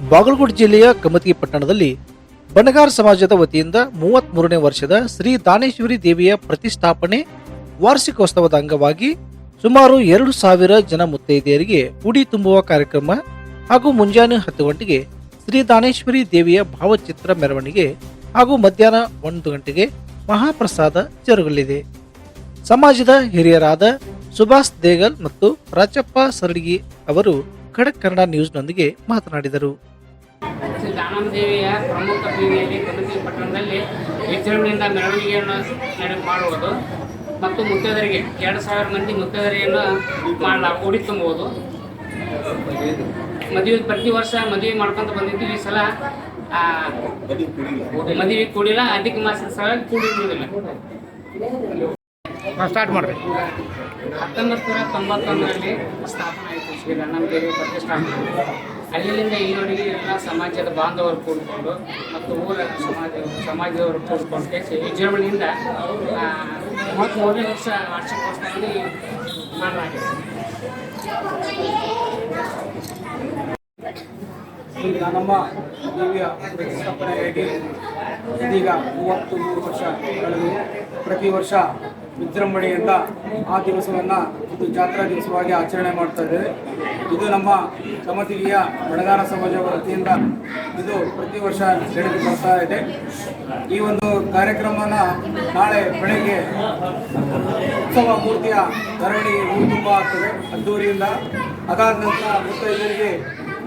ಬಾಗಲಕೋಟೆ ಜಿಲ್ಲೆಯ ಕಮತಿ ಪಟ್ಟಣದಲ್ಲಿ ಬಣಗಾರ ಸಮಾಜದ ವತಿಯಿಂದ ಮೂವತ್ತ್ ಮೂರನೇ ವರ್ಷದ ಶ್ರೀ ದಾನೇಶ್ವರಿ ದೇವಿಯ ಪ್ರತಿಷ್ಠಾಪನೆ ವಾರ್ಷಿಕೋತ್ಸವದ ಅಂಗವಾಗಿ ಸುಮಾರು ಎರಡು ಸಾವಿರ ಜನ ಮುತ್ತೈದೆಯರಿಗೆ ಉಡಿ ತುಂಬುವ ಕಾರ್ಯಕ್ರಮ ಹಾಗೂ ಮುಂಜಾನೆ ಹತ್ತು ಗಂಟೆಗೆ ಶ್ರೀ ದಾನೇಶ್ವರಿ ದೇವಿಯ ಭಾವಚಿತ್ರ ಮೆರವಣಿಗೆ ಹಾಗೂ ಮಧ್ಯಾಹ್ನ ಒಂದು ಗಂಟೆಗೆ ಮಹಾಪ್ರಸಾದ ಜರುಗಲಿದೆ. ಸಮಾಜದ ಹಿರಿಯರಾದ ಸುಭಾಷ್ ದೇಗಲ್ ಮತ್ತು ರಾಜಪ್ಪ ಸರಡಿಗಿ ಅವರು ಖಡಕ್ ಕನ್ನಡ ನ್ಯೂಸ್ನೊಂದಿಗೆ ಮಾತನಾಡಿದರು. ದಾನಂದೇವಿಯ ಪ್ರಮುಖ ಬೀದಿಯಲ್ಲಿ ಕಮತಿ ಪಟ್ಟಣದಲ್ಲಿ ವಿಜೃಂಭಣೆಯಿಂದ ಮೆರವಣಿಗೆಯನ್ನು ನಡೆ ಮಾಡುವುದು ಮತ್ತು ಮುತ್ತೈದರಿಗೆ ಎರಡು ಸಾವಿರ ಮಂದಿ ಮುತ್ತೈದರಿಯನ್ನು ಮಾಡಲ ಕೂಡಿ ತುಂಬುವುದು. ಮದುವೆ ಪ್ರತಿ ವರ್ಷ ಮದುವೆ ಮಾಡ್ಕೊಂತ ಬಂದಿದ್ದೀವಿ ಈ ಸಲ. ಮದುವೆ ಕೂಡಿಲ್ಲ. ಅಧಿಕ ಮಾಸದ ಸಲ ಕೂಡಿರುವುದಿಲ್ಲ. ಸ್ಟಾರ್ಟ್ ಮಾಡ್ರಿ ಹತ್ತೊಂಬತ್ತು ನೂರ ತೊಂಬತ್ತೊಂದರಲ್ಲಿ ಸ್ಥಾಪನೆ ಆಯಿತು ಶ್ರೀ ದೇವಿ ಪ್ರತಿಷ್ಠಾಪನೆ ಅಲ್ಲಿಂದ ಈವರೆಗೆ ಎಲ್ಲ ಸಮಾಜದ ಬಾಂಧವರು ಕೂಡಿಕೊಂಡು ಮತ್ತು ಊರ ಸಮಾಜ ಸಮಾಜದವರು ಕೂಡಿಕೊಂಡು ವಿಜೃಂಭಣೆಯಿಂದ ಮೂವತ್ತು ಮೂರನೇ ವರ್ಷ ವಾರ್ಷಿಕೋತ್ಸವದಲ್ಲಿ ಮಾಡಲಾಗಿದೆ. ಶ್ರೀ ದಿವ್ಯ ದೇವಿಯ ಪ್ರತಿಷ್ಠಾಪನೆಯಾಗಿ ಇದೀಗ ಮೂವತ್ತು ಮೂರು ವರ್ಷ ಕಳೆದು ಪ್ರತಿ ವರ್ಷ ವಿಜೃಂಭಣೆಯಿಂದ ಆ ದಿವಸವನ್ನು ಒಂದು ಜಾತ್ರಾ ದಿವಸವಾಗಿ ಆಚರಣೆ ಮಾಡ್ತಾ ಇದ್ದೇವೆ. ಇದು ನಮ್ಮ ಸಮತಿಗೆಯ ಬಡಗಾರ ಸಮಾಜ ವತಿಯಿಂದ ಇದು ಪ್ರತಿ ವರ್ಷ ನಡೆದು ಬರ್ತಾ ಇದೆ. ಈ ಒಂದು ಕಾರ್ಯಕ್ರಮನ ನಾಳೆ ಬೆಳಗ್ಗೆ ಉತ್ಸವ ಮೂರ್ತಿಯ ಧರಣಿ ತುಂಬ ಆಗ್ತದೆ. ಅದ್ದೂರಿಯಿಂದ ಅದಾದ ನಂತರ ಮುತ್ತೈದರಿಗೆ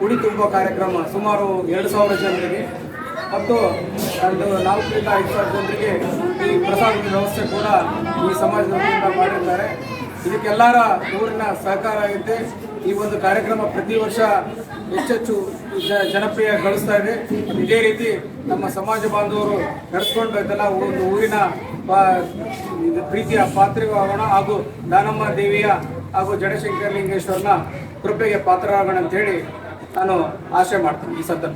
ಉಡಿ ತುಂಬುವ ಕಾರ್ಯಕ್ರಮ ಸುಮಾರು ಎರಡು ಸಾವಿರ ಜನರಿಗೆ ಮತ್ತು ಒಂದು ನಾಲ್ಕರಿಂದ ಐದು ಸಾವಿರ ಜನರಿಗೆ ಈ ಪ್ರಸಾದದ ವ್ಯವಸ್ಥೆ ಕೂಡ ಈ ಸಮಾಜದ ವತಿಯಿಂದ ಮಾಡಿರ್ತಾರೆ. ಇದಕ್ಕೆಲ್ಲರ ಊರಿನ ಸಹಕಾರ ಆಗುತ್ತೆ ಈ ಒಂದು ಕಾರ್ಯಕ್ರಮ ಪ್ರತಿ ವರ್ಷ ಹೆಚ್ಚೆಚ್ಚು ಜ, ಜನಪ್ರಿಯ ಗಳಿಸ್ತಾ ಇದೆ. ಇದೇ ರೀತಿ ನಮ್ಮ ಸಮಾಜ ಬಾಂಧವರು ನಡೆಸ್ಕೊಂಡು ಇದೆಲ್ಲ ಒಂದು ಊರಿನ ಇದು ಪ್ರೀತಿಯ ಪಾತ್ರವಾಗೋಣ ಹಾಗೂ ದಾನಮ್ಮ ದೇವಿಯ ಹಾಗೂ ಜಡಶಂಕರ ಲಿಂಗೇಶ್ವರನ ಕೃಪೆಗೆ ಪಾತ್ರರಾಗೋಣ ಅಂತೇಳಿ ನಾನು ಆಶೆ ಮಾಡ್ತೀನಿ ಈ ಸಂದರ್ಭ.